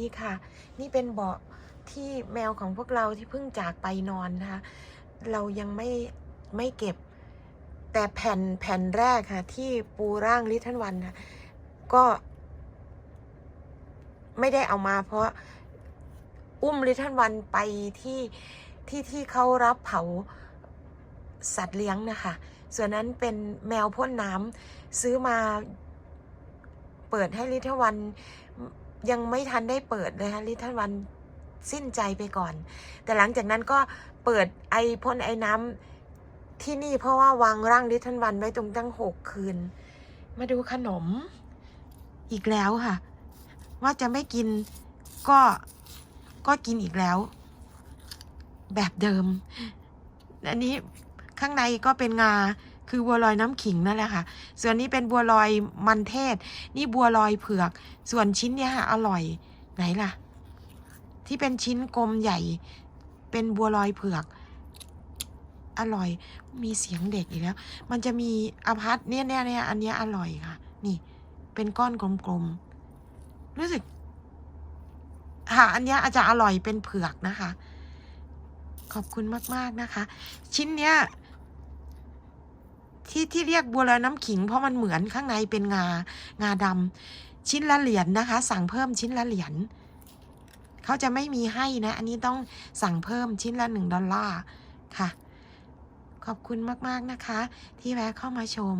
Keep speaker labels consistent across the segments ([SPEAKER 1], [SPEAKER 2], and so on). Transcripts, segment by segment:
[SPEAKER 1] นี่ค่ะ นี่เป็นเบาะที่แมวของพวกเราที่เพิ่งจากไปนอนนะคะ เรายังไม่ไม่เก็บ แต่แผ่นแผ่นแรกค่ะ ที่ปูร่างลิทันวันค่ะก็ ไม่ได้เอามา เพราะอุ้มลิทันวันไปที่ที่ที่เขารับเผาสัตว์เลี้ยงนะคะ ส่วนนั้นเป็นแมวพ่นน้ำซื้อมาเปิดให้ลิทันวัน ยังไม่ทันได้เปิดเลยค่ะลิทันวันสิ้นใจไปก่อน แต่หลังจากนั้นก็เปิดไอพ่นไอน้ำที่นี่เพราะว่าวางร่างลิทันวันไว้ตรงตั้งหกคืน มาดูขนมอีกแล้วค่ะ ว่าจะไม่กินก็ก็กินอีกแล้ว แบบเดิม อันนี้ข้างในก็เป็นงา คือบัวลอยน้ำขิงนั่นแหละค่ะ ส่วนนี้เป็นบัวลอยมันเทศ นี่บัวลอยเผือก ส่วนชิ้นเนี้ยค่ะอร่อยไหนล่ะ ที่เป็นชิ้นกลมใหญ่ เป็นบัวลอยเผือก อร่อย มีเสียงเด็กอีกแล้ว มันจะมีอพัทเนี่ยเนี่ยเนี่ยอันเนี้ยอร่อยค่ะ นี่ เป็นก้อนกลมๆรู้สึกค่ะอันเนี้ยอาจจะอร่อยเป็นเผือกนะคะ ขอบคุณมาก ๆ นะคะ ชิ้นเนี้ย ที่ที่เรียกบัวลอยน้ำขิง เพราะมันเหมือนข้างในเป็นงางาดำชิ้นละเหรียญนนะคะ สั่งเพิ่มชิ้นละเหรียญเขาจะไม่มีให้นะ อันนี้ต้องสั่งเพิ่มชิ้นละหนึ่งดอลลาร์ค่ะ ขอบคุณมากๆนะคะ ที่แวะเข้ามาชม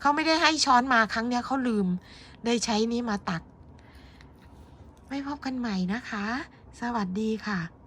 [SPEAKER 1] เขาไม่ได้ให้ช้อนมาครั้งเนี้ยเขาลืมเลยใช้นี้มาตัก ไม่พบกันใหม่นะคะ สวัสดีค่ะ